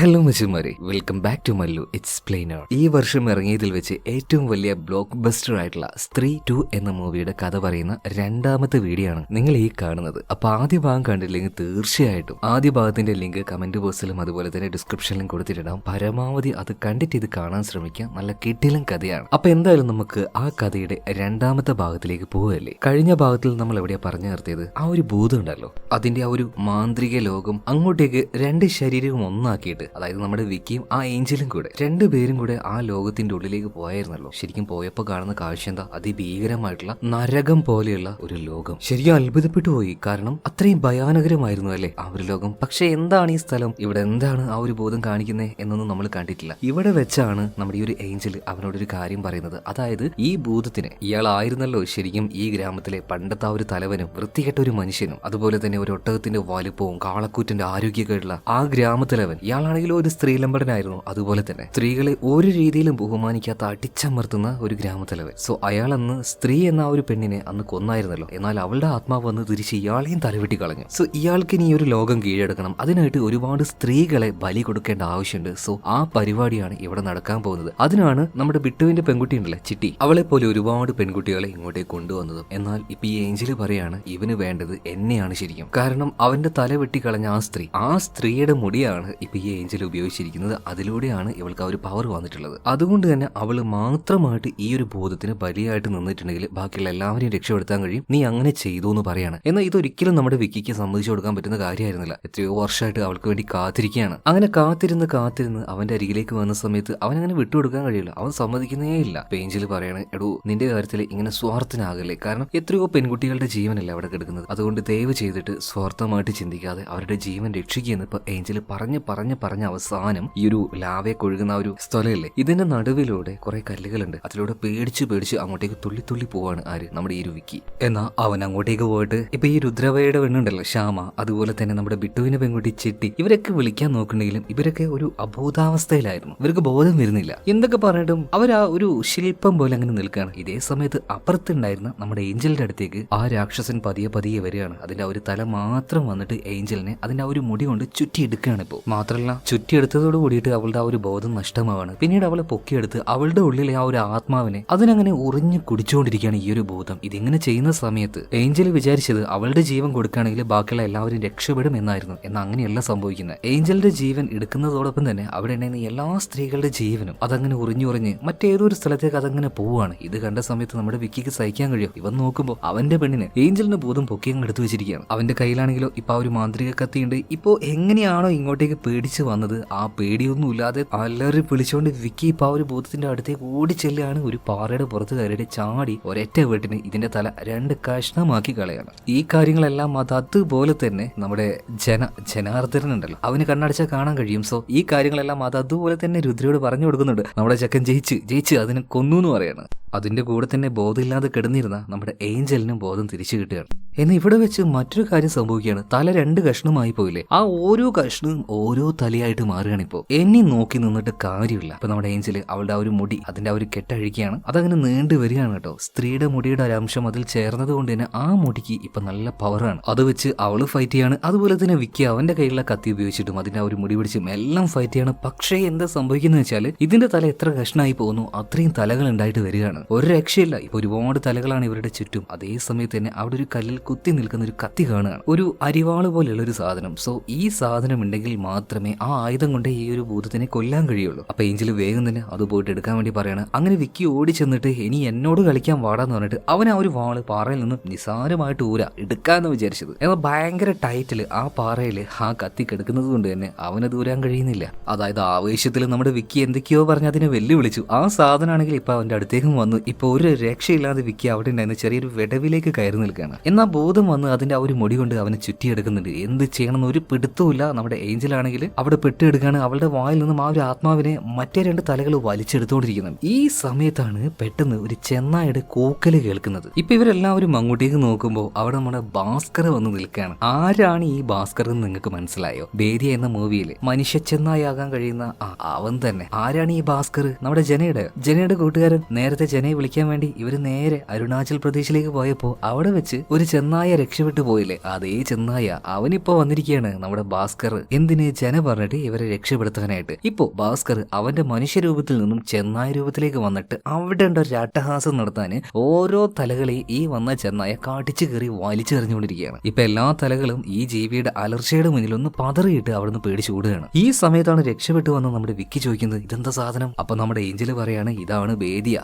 Hello മച്ചുമാരെ welcome back to Mallu explainer ഈ വർഷം ഇറങ്ങിയതിൽ വെച്ച് ഏറ്റവും വലിയ ബ്ലോക്ക് ബസ്റ്റർ ആയിട്ടുള്ള സ്ത്രീ ടു എന്ന മൂവിയുടെ കഥ പറയുന്ന രണ്ടാമത്തെ വീഡിയോ ആണ് നിങ്ങൾ ഈ കാണുന്നത്. അപ്പൊ ആദ്യ ഭാഗം കണ്ടില്ലെങ്കിൽ തീർച്ചയായിട്ടും ആദ്യ ഭാഗത്തിന്റെ ലിങ്ക് കമന്റ് ബോക്സിലും അതുപോലെ തന്നെ ഡിസ്ക്രിപ്ഷനിലും കൊടുത്തിട്ടുണ്ടാവും പരമാവധി അത് കണ്ടിട്ട് ഇത് കാണാൻ ശ്രമിക്കാം. നല്ല കിട്ടിലും കഥയാണ്. അപ്പൊ എന്തായാലും നമുക്ക് ആ കഥയുടെ രണ്ടാമത്തെ ഭാഗത്തിലേക്ക് പോവുകയല്ലേ കഴിഞ്ഞ ഭാഗത്തിൽ നമ്മൾ എവിടെയാ പറഞ്ഞു നിർത്തിയത്? ആ ഒരു ഭൂതം ഉണ്ടല്ലോ. അതിന്റെ ആ ഒരു മാന്ത്രിക ലോകം അങ്ങോട്ടേക്ക് രണ്ട് ശരീരവും ഒന്നാക്കിയിട്ട് അതായത് നമ്മുടെ വിക്കിയും ആ ഏഞ്ചലും കൂടെ രണ്ടുപേരും കൂടെ ആ ലോകത്തിന്റെ ഉള്ളിലേക്ക് പോയായിരുന്നല്ലോ. ശരിക്കും പോയപ്പോ കാണുന്ന കാഴ്ച എന്താ? അതിഭീകരമായിട്ടുള്ള നരകം പോലെയുള്ള ഒരു ലോകം. ശരിക്കും അത്ഭുതപ്പെട്ടു പോയി. കാരണം അത്രയും ഭയാനകരമായിരുന്നു അല്ലേ ആ ഒരു ലോകം? പക്ഷെ എന്താണ് ഈ സ്ഥലം? ഇവിടെ എന്താണ് ആ ഒരു ബോധം കാണിക്കുന്നത് എന്നൊന്നും നമ്മൾ കണ്ടിട്ടില്ല. ഇവിടെ വെച്ചാണ് നമ്മുടെ ഈ ഒരു ഏഞ്ചൽ അവനോടൊരു കാര്യം പറയുന്നത്. അതായത് ഈ ഭൂതത്തിന് ഇയാളായിരുന്നല്ലോ ശരിക്കും ഈ ഗ്രാമത്തിലെ പണ്ടത്തെ ആ ഒരു തലവനും വൃത്തികെട്ട ഒരു മനുഷ്യനും. അതുപോലെ തന്നെ ഒരു ഒട്ടകത്തിന്റെ വലുപ്പവും കാളക്കൂറ്റിന്റെ ആരോഗ്യമായിട്ടുള്ള ആ ഗ്രാമത്തലവൻ ഇയാളാണെങ്കിലും ഒരു സ്ത്രീലമ്പടനായിരുന്നു. അതുപോലെ തന്നെ സ്ത്രീകളെ ഒരു രീതിയിലും ബഹുമാനിക്കാത്ത അടിച്ചമർത്തുന്ന ഒരു ഗ്രാമത്തലവൻ. സോ അയാൾ അന്ന് സ്ത്രീ എന്ന ആ ഒരു പെണ്ണിനെ അന്ന് കൊന്നായിരുന്നല്ലോ. എന്നാൽ അവളുടെ ആത്മാവ് വന്ന് തിരിച്ച് ഇയാളെയും തലവെട്ടി കളഞ്ഞു. സോ ഇയാൾക്ക് ഇനി ഒരു ലോകം കീഴടക്കണം. അതിനായിട്ട് ഒരുപാട് സ്ത്രീകളെ ബലി കൊടുക്കേണ്ട ആവശ്യമുണ്ട്. സോ ആ പരിപാടിയാണ് ഇവിടെ നടക്കാൻ പോകുന്നത്. അതിനാണ് നമ്മുടെ ബിട്ടുവിന്റെ പെൺകുട്ടി ഉണ്ടല്ലേ ചിട്ടി. അവളെ പോലെ ഒരുപാട് പെൺകുട്ടികളെ ഇങ്ങോട്ടേക്ക് കൊണ്ടുവന്നതും. എന്നാൽ ഇപ്പൊ ഈ ഏഞ്ചൽ പറയാണ് ഇവന് വേണ്ടത് എന്നെയാണ് ശരിക്കും. കാരണം അവന്റെ തല വെട്ടിക്കളഞ്ഞ ആ സ്ത്രീ ആ സ്ത്രീയുടെ മുടിയാണ് ഇപ്പൊ ഈ ഏഞ്ചൽ ഉപയോഗിച്ചിരിക്കുന്നത് അതിലൂടെയാണ് ഇവൾക്ക് ആ ഒരു പവർ വന്നിട്ടുള്ളത്. അതുകൊണ്ട് തന്നെ അവൾ മാത്രമായിട്ട് ഈ ഒരു ബോധത്തിന് ബലിയായിട്ട് നിന്നിട്ടുണ്ടെങ്കിൽ ബാക്കിയുള്ള എല്ലാവരെയും രക്ഷപ്പെടുത്താൻ കഴിയും. നീ അങ്ങനെ ചെയ്തു എന്ന് പറയാണ്. എന്നാൽ ഇതൊരിക്കലും നമ്മുടെ വിക്കിക്ക് സമ്മതിച്ചു കൊടുക്കാൻ പറ്റുന്ന കാര്യമായിരുന്നില്ല. എത്രയോ വർഷമായിട്ട് അവൾക്ക് വേണ്ടി കാത്തിരിക്കുകയാണ്. അങ്ങനെ കാത്തിരുന്ന് കാത്തിരുന്ന് അവന്റെ അരികിലേക്ക് വന്ന സമയത്ത് അവൻ അങ്ങനെ വിട്ടുകൊടുക്കാൻ കഴിയില്ല. അവൻ സമ്മതിക്കുന്നേ ഇല്ല. പേഞ്ചിൽ പറയാണ് എടോ നിന്റെ കാര്യത്തിൽ ഇങ്ങനെ സ്വാർത്ഥനാകല്ലേ? കാരണം എത്രയോ പെൺകുട്ടികളുടെ ജീവനല്ലേ അവിടെ കിടക്കുന്നത്. അതുകൊണ്ട് ദയവ് ചെയ്തിട്ട് സ്വാർത്ഥമായിട്ട് ചിന്തിക്കാതെ അവരുടെ ജീവൻ രക്ഷിക്കുമെന്ന് ഇപ്പൊ ഏഞ്ചൽ പറഞ്ഞ് പറഞ്ഞ് പറഞ്ഞ അവസാനം ഈ ഒരു ലാവയെ കൊഴുകുന്ന ഒരു സ്ഥലമില്ലേ? ഇതിന്റെ നടുവിലൂടെ കുറെ കല്ലുകളുണ്ട്. അതിലൂടെ പേടിച്ച് പേടിച്ച് അങ്ങോട്ടേക്ക് തുള്ളി തുള്ളി പോവാണ് ആര്? നമ്മുടെ ഈ രുവിക്ക് വിക്കി. എന്നാ അവൻ അങ്ങോട്ടേക്ക് പോയിട്ട് ഇപ്പൊ ഈ രുദ്രവയുടെ പെണ്ണുണ്ടല്ലോ ശ്യാമ. അതുപോലെ തന്നെ നമ്മുടെ ബിട്ടുവിനെ പെൺകുട്ടി ചെട്ടി. ഇവരൊക്കെ വിളിക്കാൻ നോക്കുന്നുണ്ടെങ്കിലും ഇവരൊക്കെ ഒരു അബോധാവസ്ഥയിലായിരുന്നു. ഇവർക്ക് ബോധം വരുന്നില്ല. എന്തൊക്കെ പറഞ്ഞിട്ടും അവർ ആ ഒരു ശില്പം പോലെ അങ്ങനെ നിൽക്കുകയാണ്. ഇതേ സമയത്ത് അപ്പുറത്തുണ്ടായിരുന്ന നമ്മുടെ ഏഞ്ചലിന്റെ അടുത്തേക്ക് ആ രാക്ഷസൻ പതിയെ പതിയെ വരികയാണ്. അതിന്റെ ഒരു തല മാത്രം വന്നിട്ട് ഏഞ്ചലിനെ അതിന്റെ ആ ഒരു മുടി കൊണ്ട് ചുറ്റിയെടുക്കുകയാണ് ഇപ്പോൾ. മാത്രമല്ല ചുറ്റിയെടുത്തതോട് കൂടിയിട്ട് അവളുടെ ആ ഒരു ബോധം നഷ്ടമാവാണ്. പിന്നീട് അവളെ പൊക്കിയെടുത്ത് അവളുടെ ഉള്ളിലെ ആ ഒരു ആത്മാവിനെ അതിനങ്ങനെ ഉറിഞ്ഞു കുടിച്ചുകൊണ്ടിരിക്കുകയാണ് ഈ ഒരു ബോധം. ഇതിങ്ങനെ ചെയ്യുന്ന സമയത്ത് ഏഞ്ചൽ വിചാരിച്ചത് അവളുടെ ജീവൻ കൊടുക്കുകയാണെങ്കിൽ ബാക്കിയുള്ള എല്ലാവരും രക്ഷപ്പെടും എന്നായിരുന്നു. എന്നാൽ അങ്ങനെയല്ല സംഭവിക്കുന്നത്. ഏഞ്ചലിന്റെ ജീവൻ എടുക്കുന്നതോടൊപ്പം തന്നെ അവിടെ ഉണ്ടായിരുന്ന എല്ലാ സ്ത്രീകളുടെ ജീവനും അതങ്ങനെ ഉറിഞ്ഞുറിഞ്ഞ് മറ്റേതൊരു സ്ഥലത്തേക്ക് അതങ്ങനെ പോവുകയാണ്. ഇത് കണ്ട സമയത്ത് നമ്മുടെ വിക്കിക്ക് സഹിക്കാൻ കഴിയും. ഇവൻ നോക്കുമ്പോൾ അവന്റെ പെണ്ണിന് ഏഞ്ചലിന്റെ ബോധം പൊക്കിയങ്ങ് എടുത്തു വെച്ചിരിക്കുകയാണ്. അവന്റെ കയ്യിലാണെങ്കിലോ ഇപ്പൊ ആ ഒരു മാന്ത്രിക കത്തിയുണ്ട്. ഇപ്പോ എങ്ങനെയാണോ ഇങ്ങോട്ടേക്ക് പേടിച്ച് വന്നത്. ആ പേടിയൊന്നുമില്ലാതെ അലറി വിളിച്ചുകൊണ്ട് വിക്കി ഇപ്പൊ ആ ഒരു ഭൂതത്തിന്റെ അടുത്തേക്ക് ഓടി ചെല്ലുകയാണ്. ഒരു പാറയുടെ പുറത്ത് കയറിയിട്ട് ചാടി ഒരൊറ്റ വീട്ടിന് ഇതിന്റെ തല രണ്ട് കഷ്ണമാക്കി കളയാണ്. ഈ കാര്യങ്ങളെല്ലാം അത് അതുപോലെ തന്നെ നമ്മുടെ ജന ജനാർദ്ദനൻ ഉണ്ടല്ലോ അവന് കണ്ണടച്ചാൽ കാണാൻ കഴിയും. സോ ഈ കാര്യങ്ങളെല്ലാം അത് അതുപോലെ തന്നെ രുദ്രയോട് പറഞ്ഞു കൊടുക്കുന്നുണ്ട്. നമ്മുടെ ചക്കൻ ജയിച്ച് ജയിച്ച് അതിനെ കൊന്നു എന്ന് പറയാണ്. അതിന്റെ കൂടെ തന്നെ ബോധമില്ലാതെ കിടന്നിരുന്ന നമ്മുടെ ഏഞ്ചലിനും ബോധം തിരിച്ചു കിട്ടുകയാണ്. എന്നാൽ ഇവിടെ വെച്ച് മറ്റൊരു കാര്യം സംഭവിക്കുകയാണ്. തല രണ്ട് കഷ്ണമായി പോയില്ലേ? ആ ഓരോ കഷ്ണവും ഓരോ തലയായിട്ട് മാറുകയാണ് ഇപ്പോൾ. എന്നെ നോക്കി നിന്നിട്ട് കാര്യമില്ല. അപ്പൊ നമ്മുടെ ഏഞ്ചൽ അവളുടെ ആ ഒരു മുടി അതിന്റെ ആ ഒരു കെട്ടഴിക്കുകയാണ്. അതങ്ങനെ നീണ്ടു വരികയാണ് കേട്ടോ. സ്ത്രീയുടെ മുടിയുടെ ഒരംശം അതിൽ ചേർന്നത് കൊണ്ട് തന്നെ ആ മുടിക്ക് ഇപ്പൊ നല്ല പവറാണ് അത് വെച്ച് അവൾ ഫൈറ്റ് ചെയ്യാണ്. അതുപോലെ തന്നെ വിക്കി അവന്റെ കയ്യിലുള്ള കത്തി ഉപയോഗിച്ചിട്ടും അതിന്റെ ആ ഒരു മുടി പിടിച്ചും എല്ലാം ഫൈറ്റ് ചെയ്യാണ്. പക്ഷേ എന്താ സംഭവിക്കുന്നത് വെച്ചാൽ ഇതിന്റെ തല എത്ര കഷ്ണമായി പോകുന്നു അത്രയും തലകൾ ഉണ്ടായിട്ട് വരികയാണ്. ഒരു രക്ഷയില്ല. ഇപ്പൊ ഒരുപാട് തലകളാണ് ഇവരുടെ ചുറ്റും. അതേ സമയത്ത് തന്നെ അവിടെ ഒരു കല്ലിൽ കുത്തി നിൽക്കുന്ന ഒരു കത്തി കാണുകയാണ്. ഒരു അരിവാൾ പോലെയുള്ള ഒരു സാധനം. സോ ഈ സാധനം ഉണ്ടെങ്കിൽ മാത്രമേ ആ ആയുധം കൊണ്ട് ഈ ഒരു ഭൂതത്തിനെ കൊല്ലാൻ കഴിയുള്ളൂ. അപ്പൊ ഏഞ്ചൽ വേഗം തന്നെ അത് പോയിട്ട് എടുക്കാൻ വേണ്ടി പറയാണ്. അങ്ങനെ വിക്കി ഓടി ചെന്നിട്ട് ഇനി എന്നോട് കളിക്കാൻ വാടാന്ന് പറഞ്ഞിട്ട് അവൻ ആ ഒരു വാൾ പാറയിൽ നിന്ന് നിസാരമായിട്ട് ഊര. എടുക്കാന്ന് വിചാരിച്ചത്. എന്നാൽ ഭയങ്കര ടൈറ്റിൽ ആ പാറയിൽ ആ കത്തി കിടക്കുന്നത് കൊണ്ട് തന്നെ അവന് ദൂരാൻ കഴിയുന്നില്ല. അതായത് ആവേശത്തിൽ നമ്മുടെ വിക്കി എന്തൊക്കെയോ പറഞ്ഞ് അതിനെ വെല്ലുവിളിച്ചു. ആ സാധനമാണെങ്കിൽ ഇപ്പൊ അവന്റെ അടുത്തേക്കും വന്നു. ഇപ്പൊ ഒരു രക്ഷയില്ലാതെ വിക്കി അവിടെ ഉണ്ടായിരുന്ന ചെറിയൊരു വിടവിലേക്ക് കയറി നിൽക്കുകയാണ്. എന്നാൽ ബോധം വന്ന് അതിന്റെ ആ ഒരു മുടി കൊണ്ട് അവനെ ചുറ്റിയെടുക്കുന്നുണ്ട്. എന്ത് ചെയ്യണമെന്ന് ഒരു പിടുത്തവുമില്ല. നമ്മുടെ ഏഞ്ചൽ ആണെങ്കിൽ അവിടെ പെട്ടെടുക്കാണ് അവളുടെ വായിൽ നിന്നും ആ ഒരു ആത്മാവിനെ മറ്റേ രണ്ട് തലകൾ വലിച്ചെടുത്തോണ്ടിരിക്കുന്നത് ഈ സമയത്താണ് പെട്ടെന്ന് ഒരു ചെന്നായുടെ കൂക്കൽ കേൾക്കുന്നത്. ഇപ്പൊ ഇവരെല്ലാവരും അങ്ങോട്ടേക്ക് നോക്കുമ്പോൾ അവിടെ നമ്മുടെ ഭാസ്കർ വന്ന് നിൽക്കുകയാണ്. ആരാണ് ഈ ഭാസ്കർ എന്ന് നിങ്ങൾക്ക് മനസ്സിലായോ? ബേദിയ എന്ന മൂവിയിൽ മനുഷ്യ ചെന്നായാകാൻ കഴിയുന്ന അവൻ തന്നെ. ആരാണ് ഈ ഭാസ്കർ? നമ്മുടെ ജനയുടെ ജനയുടെ കൂട്ടുകാരൻ. നേരത്തെ ചെന്നൈ വിളിക്കാൻ വേണ്ടി ഇവർ നേരെ അരുണാചൽ പ്രദേശിലേക്ക് പോയപ്പോൾ അവിടെ വെച്ച് ഒരു ചെന്നായ രക്ഷപ്പെട്ടു പോയില്ലേ? അതേ ചെന്നായ. അവനിപ്പോ വന്നിരിക്കുകയാണ് നമ്മുടെ ഭാസ്കർ. എന്തിന് ജന പറഞ്ഞിട്ട് ഇവരെ രക്ഷപ്പെടുത്താനായിട്ട്. ഇപ്പോ ഭാസ്കർ അവന്റെ മനുഷ്യരൂപത്തിൽ നിന്നും ചെന്നായ രൂപത്തിലേക്ക് വന്നിട്ട് അവിടെ ഉണ്ട് ഒരു അട്ടഹാസം നടത്താൻ ഓരോ തലകളെ ഈ വന്ന ചെന്നായ കാട്ടിച്ചു കയറി വലിച്ചെറിഞ്ഞുകൊണ്ടിരിക്കുകയാണ്. ഇപ്പൊ എല്ലാ തലകളും ഈ ജീവിയുടെ അലർച്ചയുടെ മുന്നിൽ ഒന്ന് പതറിയിട്ട് അവിടുന്ന് പേടിച്ചു കൂടുകയാണ് ഈ സമയത്താണ് രക്ഷപ്പെട്ടു വന്ന് നമ്മുടെ വിക്കി ചോദിക്കുന്നത് ഇതെന്താ സാധനം? അപ്പൊ നമ്മുടെ ഏഞ്ചൽ പറയാണ് ഇതാണ് വേദിയ.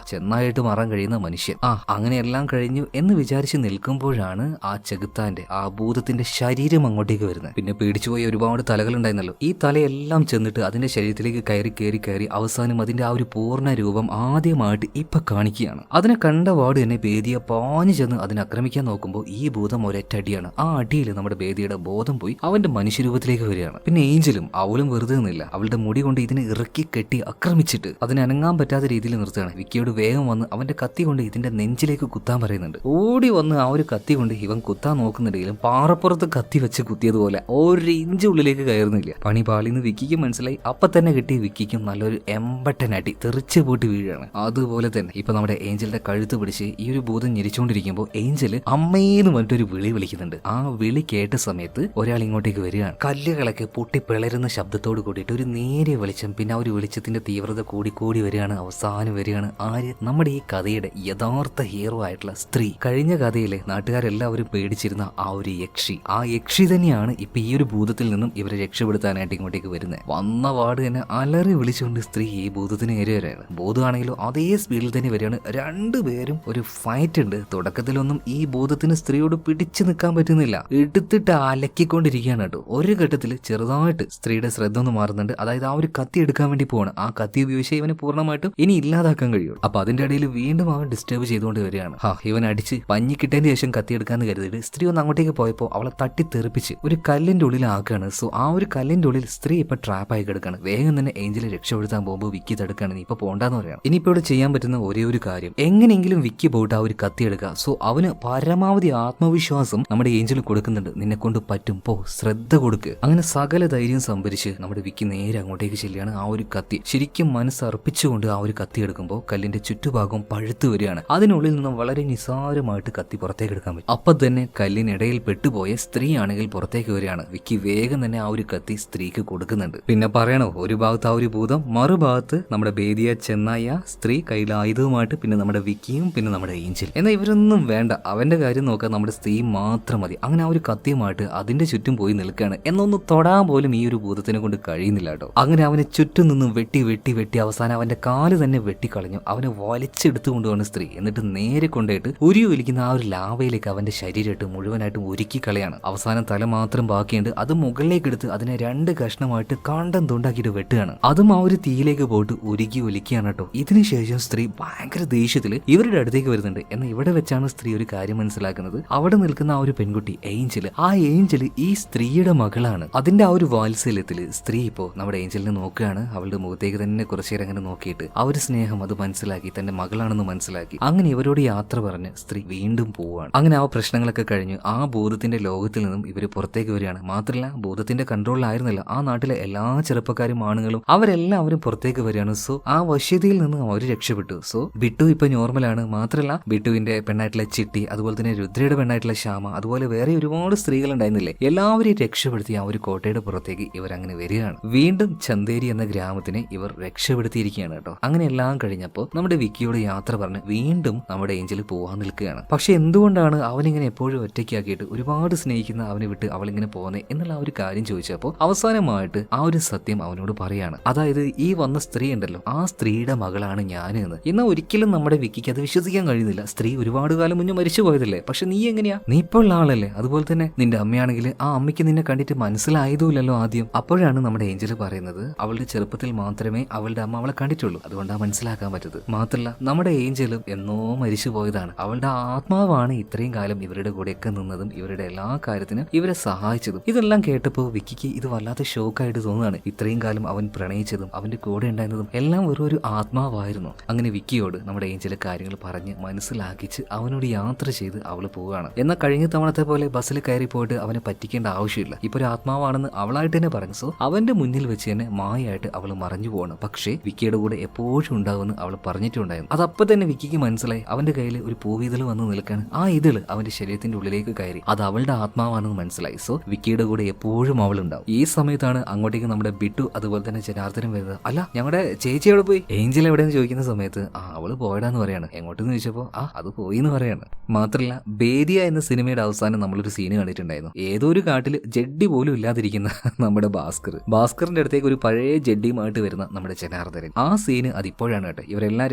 ചെന്നായിട്ട് മാറാൻ കഴിയുന്ന മനുഷ്യൻ. ആ അങ്ങനെ എല്ലാം കഴിഞ്ഞു എന്ന് വിചാരിച്ച് നിൽക്കുമ്പോഴാണ് ആ ചെകുത്താന്റെ ആ ഭൂതത്തിന്റെ ശരീരം അങ്ങോട്ടേക്ക് വരുന്നത്. പിന്നെ പേടിച്ചുപോയ ഒരുപാട് തലകൾ ഉണ്ടായിരുന്നല്ലോ ഈ തലയെല്ലാം ചെന്നിട്ട് അതിന്റെ ശരീരത്തിലേക്ക് കയറി കയറി കയറി അവസാനം അതിന്റെ ആ ഒരു പൂർണ രൂപം ആദ്യമായിട്ട് ഇപ്പൊ കാണിക്കുകയാണ്. അതിനെ കണ്ട വാർഡ് തന്നെ ബേദിയെ പാഞ്ഞു ചെന്ന് അതിനെ ആക്രമിക്കാൻ നോക്കുമ്പോൾ ഈ ഭൂതം ഒരൊറ്റ അടിയാണ്. ആ അടിയിൽ നമ്മുടെ ബേദിയുടെ ബോധം പോയി അവന്റെ മനുഷ്യരൂപത്തിലേക്ക് വരികയാണ്. പിന്നെ ഏഞ്ചലും അവളും വെറുതെ നിന്നില്ല. അവളുടെ മുടി കൊണ്ട് ഇതിനെ ഇറക്കി കെട്ടി ആക്രമിച്ചിട്ട് അതിനെ അനങ്ങാൻ പറ്റാത്ത രീതിയിൽ നിർത്തുകയാണ്. വിക്കിയോട് വേഗം വന്ന് അവന്റെ കത്തി കൊണ്ട് ഇതിന്റെ നെഞ്ചിലേക്ക് കുത്താൻ പറയുന്നുണ്ട്. ഓടി വന്ന് ആ ഒരു കത്തി കൊണ്ട് ഇവൻ കുത്താൻ നോക്കുന്നുണ്ടെങ്കിലും പാറപ്പുറത്ത് കത്തി വെച്ച് കുത്തിയതുപോലെ ഒരു ഇഞ്ച് ഉള്ളിലേക്ക് കയറുന്നില്ല. പണി പാളിന്ന് വിക്കിക്ക് മനസ്സിലായി. അപ്പൊ തന്നെ കിട്ടി വിക്കിക്കും നല്ലൊരു എമ്പട്ടൻ അടി തെറിച്ച് പോയിട്ട് വീഴുകയാണ്. അതുപോലെ തന്നെ ഇപ്പൊ നമ്മുടെ ഏഞ്ചലിന്റെ കഴുത്ത് പിടിച്ച് ഈ ഒരു ഭൂതം ഞെരിച്ചുകൊണ്ടിരിക്കുമ്പോൾ ഏഞ്ചൽ അമ്മയെന്ന് പറഞ്ഞിട്ടൊരു വിളി വിളിക്കുന്നുണ്ട്. ആ വിളി കേട്ട സമയത്ത് ഒരാൾ ഇങ്ങോട്ടേക്ക് വരികയാണ്. കല്ലുകളൊക്കെ പൊട്ടി പിളരുന്ന ശബ്ദത്തോട് കൂടിയിട്ട് ഒരു നേരിയ വെളിച്ചം പിന്നെ ആ ഒരു വെളിച്ചത്തിന്റെ തീവ്രത കൂടി കൂടി വരികയാണ്. അവസാനം വരികയാണ് ആര് നമ്മുടെ ഈ കഥയുടെ യഥാർത്ഥ ഹീറോ ആയിട്ടുള്ള സ്ത്രീ. കഴിഞ്ഞ കഥയിലെ നാട്ടുകാരെല്ലാവരും പേടിച്ചിരുന്ന ആ ഒരു യക്ഷി. ആ യക്ഷി തന്നെയാണ് ഇപ്പൊ ഈ ഒരു ഭൂതത്തിൽ നിന്നും ഇവരെ രക്ഷപ്പെടുത്താനായിട്ട് ഇങ്ങോട്ടേക്ക് വരുന്നത് വന്ന വാർഡ് തന്നെ അലറി വിളിച്ചുകൊണ്ട് സ്ത്രീ ഈ ഭൂതത്തിന് നേരെ വരെയാണ് ഭൂതമാണെങ്കിലും അതേ സ്പീഡിൽ തന്നെ വരികയാണ്. രണ്ടുപേരും ഒരു ഫൈറ്റ് ഉണ്ട്. തുടക്കത്തിലൊന്നും ഈ ഭൂതത്തിന് സ്ത്രീയോട് പിടിച്ചു നിൽക്കാൻ പറ്റുന്നില്ല. എടുത്തിട്ട് അലക്കിക്കൊണ്ടിരിക്കുകയാണ് കേട്ടോ. ഒരു ഘട്ടത്തിൽ ചെറുതായിട്ട് സ്ത്രീയുടെ ശ്രദ്ധ ഒന്ന് മാറുന്നുണ്ട്. അതായത് ആ ഒരു കത്തി എടുക്കാൻ വേണ്ടി പോവാണ്. ആ കത്തി ഉപയോഗിച്ച് ഇവനെ പൂർണമായിട്ടും ഇനി ഇല്ലാതാക്കാൻ കഴിയും അപ്പൊ അതിന്റെ ഇടയിൽ വീണ്ടും അവൻ ഡിസ്റ്റർബ് ചെയ്തുകൊണ്ട് വരികയാണ്. ഹാ ഇവൻ അടിച്ച് പഞ്ഞി കിട്ടതിന് ശേഷം കത്തിയെടുക്കാന്ന് കരുതിയിട്ട് സ്ത്രീ ഒന്ന് അങ്ങോട്ടേക്ക് പോയപ്പോൾ അവളെ തട്ടി തെറിപ്പിച്ച് ഒരു കല്ലിന്റെ ഉള്ളിലാക്കുകയാണ്. സോ ആ ഒരു കല്ലിന്റെ ഉള്ളിൽ സ്ത്രീ ഇപ്പൊ ട്രാപ്പായി കിടക്കാണ്. വേഗം തന്നെ ഏഞ്ചലെ രക്ഷപ്പെടുത്താൻ പോകുമ്പോൾ വിക്കി തടുക്കാണ്. നീ ഇപ്പൊ പോണ്ടെന്ന് പറയാം ഇനിയിപ്പോ ഇവിടെ ചെയ്യാൻ പറ്റുന്ന ഒരേ ഒരു കാര്യം. എങ്ങനെയെങ്കിലും വിക്കി പോയിട്ട് ആ ഒരു കത്തി എടുക്കുക സോ അവന് പരമാവധി ആത്മവിശ്വാസം നമ്മുടെ ഏഞ്ചൽ കൊടുക്കുന്നുണ്ട്. നിന്നെ കൊണ്ട് പറ്റും. പോ ശ്രദ്ധ കൊടുക്ക്. അങ്ങനെ സകല ധൈര്യം സംഭരിച്ച് നമ്മുടെ വിക്കി നേരെ അങ്ങോട്ടേക്ക് ചെല്ലുകയാണ് ആ ഒരു കത്തി. ശരിക്കും മനസ്സർപ്പിച്ചുകൊണ്ട് ആ ഒരു കത്തി എടുക്കുമ്പോൾ കല്ലിന്റെ ചുറ്റുഭാഗം പഴുത്തു വരികയാണ്. അതിനുള്ളിൽ നിന്നും വളരെ നിസാരമായിട്ട് കത്തി പുറത്തേക്ക് എടുക്കാൻ പറ്റും. അപ്പൊ തന്നെ കല്ലിനിടയിൽ പെട്ടുപോയ സ്ത്രീ ആണെങ്കിൽ പുറത്തേക്ക് വരികയാണ്. വിക്കി വേഗം തന്നെ ആ ഒരു കത്തി സ്ത്രീക്ക് കൊടുക്കുന്നുണ്ട്. പിന്നെ പറയണോ ഒരു ഭാഗത്ത് ആ ഒരു ഭൂതം മറുഭാഗത്ത് നമ്മുടെ ബേദിയ ചെന്നായ സ്ത്രീ കയ്യിൽ ആയുധവുമായിട്ട് പിന്നെ നമ്മുടെ വിക്കിയും പിന്നെ നമ്മുടെ ഏഞ്ചൽ. എന്നാൽ ഇവരൊന്നും വേണ്ട. അവന്റെ കാര്യം നോക്കാൻ നമ്മുടെ സ്ത്രീ മാത്രം മതി. അങ്ങനെ ആ ഒരു കത്തിയുമായിട്ട് അതിന്റെ ചുറ്റും പോയി നിൽക്കുകയാണ്. എന്നൊന്ന് തൊടാൻ പോലും ഈ ഒരു ഭൂതത്തിനെ കൊണ്ട് കഴിയുന്നില്ല കേട്ടോ. അങ്ങനെ അവനെ ചുറ്റും നിന്നും വെട്ടി വെട്ടി വെട്ടി അവസാനം അവന്റെ കാൽ തന്നെ വെട്ടിക്കളഞ്ഞു. അവനെ വലിച്ചെടുത്തു കൊണ്ടുവന്ന സ്ത്രീ. എന്നിട്ട് നേരെ കൊണ്ടുപോയിട്ട് ഉരി ഒലിക്കുന്ന ആ ഒരു ലാവയിലേക്ക് അവന്റെ ശരീരമായിട്ട് മുഴുവനായിട്ടും ഒരുക്കി കളയാണ്. അവസാനം തല മാത്രം ബാക്കിയുണ്ട്. അത് മുകളിലേക്ക് എടുത്ത് അതിനെ രണ്ട് കഷ്ണമായിട്ട് കണ്ടം തുണ്ടാക്കിയിട്ട് വെട്ടുകയാണ്. അതും ആ ഒരു തീയിലേക്ക് പോയിട്ട് ഉരുക്കി ഒലിക്കുകയാണ് കേട്ടോ. ഇതിനുശേഷം സ്ത്രീ ഭയങ്കര ദേഷ്യത്തിൽ ഇവരുടെ അടുത്തേക്ക് വരുന്നുണ്ട്. എന്നാൽ ഇവിടെ വെച്ചാണ് സ്ത്രീ ഒരു കാര്യം മനസ്സിലാക്കുന്നത്. അവിടെ നിൽക്കുന്ന ആ ഒരു പെൺകുട്ടി ഏഞ്ചൽ ആ ഏഞ്ചൽ ഈ സ്ത്രീയുടെ മകളാണ്. അതിന്റെ ആ ഒരു വാത്സല്യത്തിൽ സ്ത്രീ ഇപ്പോ നമ്മുടെ ഏഞ്ചലിനെ നോക്കുകയാണ്. അവളുടെ മുഖത്തേക്ക് തന്നെ കുറച്ചേരം അങ്ങനെ നോക്കിയിട്ട് ആ ഒരു സ്നേഹം അത് മനസ്സിലാക്കി തന്റെ മകളാണെന്ന് മനസ്സിലാക്കി. അങ്ങനെ ഇവരോട് യാത്ര പറഞ്ഞ് സ്ത്രീ വീണ്ടും പോവുകയാണ് അങ്ങനെ ആ പ്രശ്നങ്ങളൊക്കെ കഴിഞ്ഞ് ആ ബോധത്തിന്റെ ലോകത്തിൽ നിന്നും ഇവർ പുറത്തേക്ക് വരികയാണ്. മാത്രമല്ല ബോധത്തിന്റെ കൺട്രോളിലായിരുന്നില്ല. ആ നാട്ടിലെ എല്ലാ ചെറുപ്പക്കാരും ആണുങ്ങളും അവരെല്ലാവരും പുറത്തേക്ക് വരികയാണ്. സോ ആ വശ്യതയിൽ നിന്നും അവർ രക്ഷപ്പെട്ടു. സോ ബിട്ടു ഇപ്പൊ നോർമലാണ്. മാത്രമല്ല ബിട്ടുവിന്റെ പെണ്ണായിട്ടുള്ള ചിട്ടി അതുപോലെ തന്നെ രുദ്രയുടെ പെണ്ണായിട്ടുള്ള ശ്യാമ അതുപോലെ വേറെ ഒരുപാട് സ്ത്രീകൾ ഉണ്ടായിരുന്നില്ലേ എല്ലാവരെയും രക്ഷപ്പെടുത്തി ആ ഒരു കോട്ടയുടെ പുറത്തേക്ക് ഇവർ അങ്ങനെ വരികയാണ്. വീണ്ടും ചന്തേരി എന്ന ഗ്രാമത്തിനെ ഇവർ രക്ഷപ്പെടുത്തിയിരിക്കുകയാണ് കേട്ടോ. അങ്ങനെ എല്ലാം കഴിഞ്ഞപ്പോൾ നമ്മുടെ വിക്കിയോട് യാത്ര പറഞ്ഞ് വീണ്ടും നമ്മുടെ ഏഞ്ചൽ പോകാൻ നിൽക്കുകയാണ്. പക്ഷെ എന്തുകൊണ്ടാണ് അവനിങ്ങനെ എപ്പോഴും ഒറ്റയ്ക്കാക്കിയിട്ട് ഒരുപാട് സ്നേഹിക്കുന്ന അവനെ വിട്ട് അവളിങ്ങനെ പോകുന്നത് എന്നുള്ള ആ ഒരു കാര്യം ചോദിച്ചപ്പോൾ അവസാനമായിട്ട് ആ ഒരു സത്യം അവനോട് പറയാണ്. അതായത് ഈ വന്ന സ്ത്രീ ഉണ്ടല്ലോ ആ സ്ത്രീയുടെ മകളാണ് ഞാൻ എന്ന്. എന്നാൽ ഒരിക്കലും നമ്മുടെ വിക്കിക്ക് അത് വിശ്വസിക്കാൻ കഴിയുന്നില്ല. സ്ത്രീ ഒരുപാട് കാലം മുന്നേ മരിച്ചു പോയതല്ലേ? പക്ഷെ നീ എങ്ങനെയാ? നീ ഇപ്പോൾ ഉള്ള ആളല്ലേ അതുപോലെ തന്നെ നിന്റെ അമ്മയാണെങ്കിൽ ആ അമ്മയ്ക്ക് നിന്നെ കണ്ടിട്ട് മനസ്സിലായതുമില്ലല്ലോ ആദ്യം. അപ്പോഴാണ് നമ്മുടെ ഏഞ്ചൽ പറയുന്നത് അവളുടെ ചെറുപ്പത്തിൽ മാത്രമേ അവളുടെ അമ്മ അവളെ കണ്ടിട്ടുള്ളൂ. അതുകൊണ്ടാണ് മനസ്സിലാക്കാൻ പറ്റത്. മാത്രമല്ല നമ്മുടെ ഏഞ്ചലും എന്നോ മരിച്ചു പോയതാണ്. അവളുടെ ആത്മാവാണ് ഇത്രയും കാലം ഇവരുടെ കൂടെയൊക്കെ നിന്നതും ഇവരുടെ എല്ലാ കാര്യത്തിനും ഇവരെ സഹായിച്ചതും. ഇതെല്ലാം കേട്ടപ്പോൾ വിക്കിക്ക് ഇത് വല്ലാത്ത ഷോക്കായിട്ട് തോന്നുകയാണ്. ഇത്രയും കാലം അവൻ പ്രണയിച്ചതും അവന്റെ കൂടെ ഉണ്ടായിരുന്നതും എല്ലാം വെറും ഒരു ആത്മാവായിരുന്നു. അങ്ങനെ വിക്കിയോട് നമ്മുടെ ഏഞ്ചൽ കാര്യങ്ങൾ പറഞ്ഞ് മനസ്സിലാക്കിച്ച് അവനോട് യാത്ര ചെയ്ത് അവൾ പോവുകയാണ്. എന്നാൽ കഴിഞ്ഞ തവണത്തെ പോലെ ബസ്സിൽ കയറി പോയിട്ട് അവനെ പറ്റിക്കേണ്ട ആവശ്യമില്ല. ഇപ്പൊ ഒരു ആത്മാവാണെന്ന് അവളായിട്ട് തന്നെ പറഞ്ഞു. സോ അവന്റെ മുന്നിൽ വെച്ച് തന്നെ മായായിട്ട് അവൾ മറഞ്ഞു പോകണം പക്ഷേ വിക്കിയുടെ കൂടെ എപ്പോഴും ഉണ്ടാവുമെന്ന് അവൾ പറഞ്ഞിട്ടുണ്ടായിരുന്നു. ഉണ്ടായിരുന്നു അതപ്പോ തന്നെ വിക്കിക്ക് മനസ്സിലായി. അവന്റെ കയ്യിൽ ഒരു പൂവിതൾ വന്ന് നിൽക്കാണ്. ആ ഇതൾ അവന്റെ ശരീരത്തിന്റെ ഉള്ളിലേക്ക് കയറി. അത് അവളുടെ ആത്മാവാണെന്ന് മനസ്സിലായി. സോ വിക്കിയുടെ കൂടെ എപ്പോഴും അവൾ ഉണ്ടാവും ഈ സമയത്താണ് അങ്ങോട്ടേക്ക് നമ്മുടെ ബിട്ടു അതുപോലെ തന്നെ ജനാർദ്ദനം വരുന്നത്. അല്ല ഞങ്ങളുടെ ചേച്ചി എവിടെ പോയി? ഏഞ്ചൽ എവിടെയെന്ന് ചോദിക്കുന്ന സമയത്ത് ആ അവൾ പോയടാന്ന് പറയാണ്. എങ്ങോട്ടെന്ന് ചോദിച്ചപ്പോ ആ അത് പോയി എന്ന് പറയാണ്. മാത്രല്ല ബേദിയ എന്ന സിനിമയുടെ അവസാനം നമ്മളൊരു സീന് കണ്ടിട്ടുണ്ടായിരുന്നു. ഏതോ ഒരു കാട്ടിൽ ജഡ്ഡി പോലും ഇല്ലാതിരിക്കുന്ന നമ്മുടെ ഭാസ്കർ. ഭാസ്കറിന്റെ അടുത്തേക്ക് ഒരു പഴയ ജഡ്ഡിയുമായിട്ട് വരുന്ന നമ്മുടെ ജനാർദ്ദനൻ. ആ സീന് അതിപ്പോഴാണ് കേട്ടോ. ഇവരെല്ലാം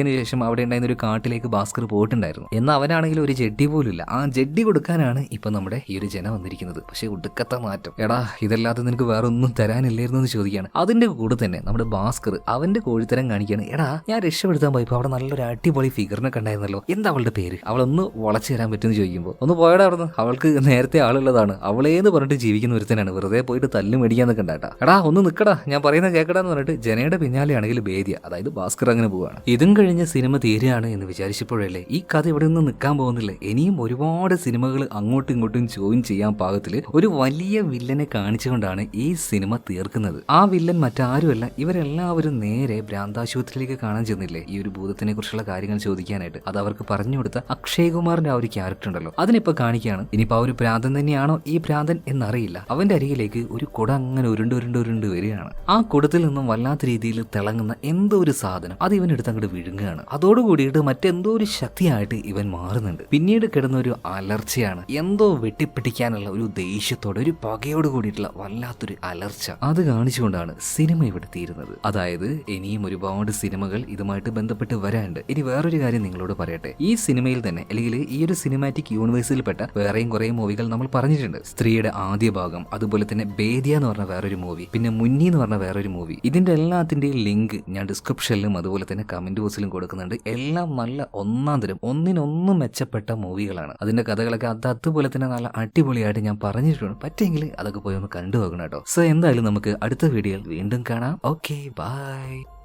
രക്ഷപ്പെടുത്തിയതിനു ശേഷം അവിടെ ഉണ്ടായിരുന്ന ഒരു കാട്ടിലേക്ക് ഭാസ്കർ പോയിട്ടുണ്ടായിരുന്നു. എന്നാൽ അവനാണെങ്കിൽ ഒരു ജഡ്ഡി പോലും ഇല്ല ആ ജഡ്ഡി കൊടുക്കാനാണ് ഇപ്പൊ നമ്മുടെ ഈ ഒരു ജന വന്നിരിക്കുന്നത്. പക്ഷെ ഒടുക്കത്തെ മാറ്റം. എടാ ഇതല്ലാതെ നിനക്ക് വേറെ ഒന്നും തരാനില്ലായിരുന്നു എന്ന് ചോദിക്കുകയാണ്. അതിന്റെ കൂടെ തന്നെ നമ്മുടെ ഭാസ്കർ അവന്റെ കോഴിത്തരം കാണിക്കുകയാണ്. എടാ ഞാൻ രക്ഷപ്പെടുത്താൻ പോയപ്പോ അവിടെ നല്ലൊരു അടിപൊളി ഫിഗറിനെ കണ്ടായിരുന്നല്ലോ. എന്താ അവളുടെ പേര്? അവളൊന്ന് വളച്ചു തരാൻ പറ്റുമെന്ന് ചോദിക്കുമ്പോൾ ഒന്ന് പോയടാ അവിടുന്ന്. അവൾക്ക് നേരത്തെ ആളുള്ളതാണ്. അവളേന്ന് പറഞ്ഞിട്ട് ജീവിക്കുന്ന ഒരുത്തനാണ്. വെറുതെ പോയിട്ട് തല്ല് മേടിക്കാന്നൊക്കെ ഉണ്ടാട്ടാ എടാ ഒന്ന് നിൽക്കടാ. ഞാൻ പറയുന്ന കേക്കടാന്ന് പറഞ്ഞിട്ട് ജനയുടെ പിന്നാലെയാണെങ്കിൽ ബേദിയ അതായത് ഭാസ്കർ അങ്ങനെ പോവുകയാണ്. ഇതും സിനിമ തീരുകയാണ് എന്ന് വിചാരിച്ചപ്പോഴല്ലേ ഈ കഥ ഇവിടെ നിന്ന് നിൽക്കാൻ പോകുന്നില്ല? ഇനിയും ഒരുപാട് സിനിമകൾ അങ്ങോട്ടും ഇങ്ങോട്ടും ജോയിൻ ചെയ്യാൻ പാകത്തിൽ ഒരു വലിയ വില്ലനെ കാണിച്ചുകൊണ്ടാണ് ഈ സിനിമ തീർക്കുന്നത്. ആ വില്ലൻ മറ്റാരുമല്ല ഇവരെല്ലാവരും നേരെ ഭ്രാന്താശുപത്രിയിലേക്ക് കാണാൻ ചെന്നില്ലേ? ഈ ഒരു ഭൂതത്തിനെ കുറിച്ചുള്ള കാര്യങ്ങൾ ചോദിക്കാനായിട്ട്. അത് അവർക്ക് പറഞ്ഞു കൊടുത്ത അക്ഷയ് കുമാറിന്റെ ആ ഒരു ക്യാരക്ടർ ഉണ്ടല്ലോ. അതിനിപ്പോ കാണിക്കുകയാണ് ഇനിയിപ്പോ ആ ഒരു ഭ്രാന്തൻ തന്നെയാണോ ഈ ഭ്രാന്തൻ എന്നറിയില്ല. അവന്റെ അരികിലേക്ക് ഒരു കുട അങ്ങനെ ഉരുണ്ട് ഉരുണ്ട് ഉരുണ്ട് വരികയാണ്. ആ കുടത്തിൽ നിന്നും വല്ലാത്ത രീതിയിൽ തിളങ്ങുന്ന എന്തോ ഒരു സാധനം. അത് ഇവൻ എടുത്ത് അങ്ങോട്ട് അതോട് അതോടുകൂടിയിട്ട് മറ്റെന്തോ ഒരു ശക്തിയായിട്ട് ഇവൻ മാറുന്നുണ്ട്. പിന്നീട് കിടന്ന ഒരു അലർച്ചയാണ്. എന്തോ വെട്ടിപ്പിടിക്കാനുള്ള ഒരു ദേഷ്യത്തോടെ ഒരു പകയോട് കൂടിയിട്ടുള്ള വല്ലാത്തൊരു അലർച്ച അത് കാണിച്ചുകൊണ്ടാണ് സിനിമ ഇവിടെ തീരുന്നത്. അതായത് ഇനിയും ഒരുപാട് സിനിമകൾ ഇതുമായിട്ട് ബന്ധപ്പെട്ട് വരാനുണ്ട്. ഇനി വേറൊരു കാര്യം നിങ്ങളോട് പറയട്ടെ. ഈ സിനിമയിൽ തന്നെ അല്ലെങ്കിൽ ഈ ഒരു സിനിമാറ്റിക് യൂണിവേഴ്സിൽപ്പെട്ട വേറെയും കുറേ മൂവികൾ നമ്മൾ പറഞ്ഞിട്ടുണ്ട്. സ്ത്രീയുടെ ആദ്യ ഭാഗം അതുപോലെ തന്നെ ബേദിയ എന്ന് പറഞ്ഞ വേറൊരു മൂവി പിന്നെ മുന്നി എന്ന് പറഞ്ഞ വേറൊരു മൂവി. ഇതിന്റെ എല്ലാത്തിന്റെയും ലിങ്ക് ഞാൻ ഡിസ്ക്രിപ്ഷനിലും അതുപോലെ തന്നെ കമന്റ് ബോക്സിലും കൊടുക്കുന്നുണ്ട്. എല്ലാം നല്ല ഒന്നാം തരം ഒന്നിനൊന്നും മെച്ചപ്പെട്ട മൂവികളാണ്. അതിന്റെ കഥകളൊക്കെ അത് അതുപോലെ തന്നെ നല്ല അടിപൊളിയായിട്ട് ഞാൻ പറഞ്ഞിട്ടുണ്ട്. പറ്റുമെങ്കിൽ അതൊക്കെ പോയി ഒന്ന് കണ്ടു നോക്കണം കേട്ടോ. സോ എന്തായാലും നമുക്ക് അടുത്ത വീഡിയോയിൽ വീണ്ടും കാണാം. Okay bye.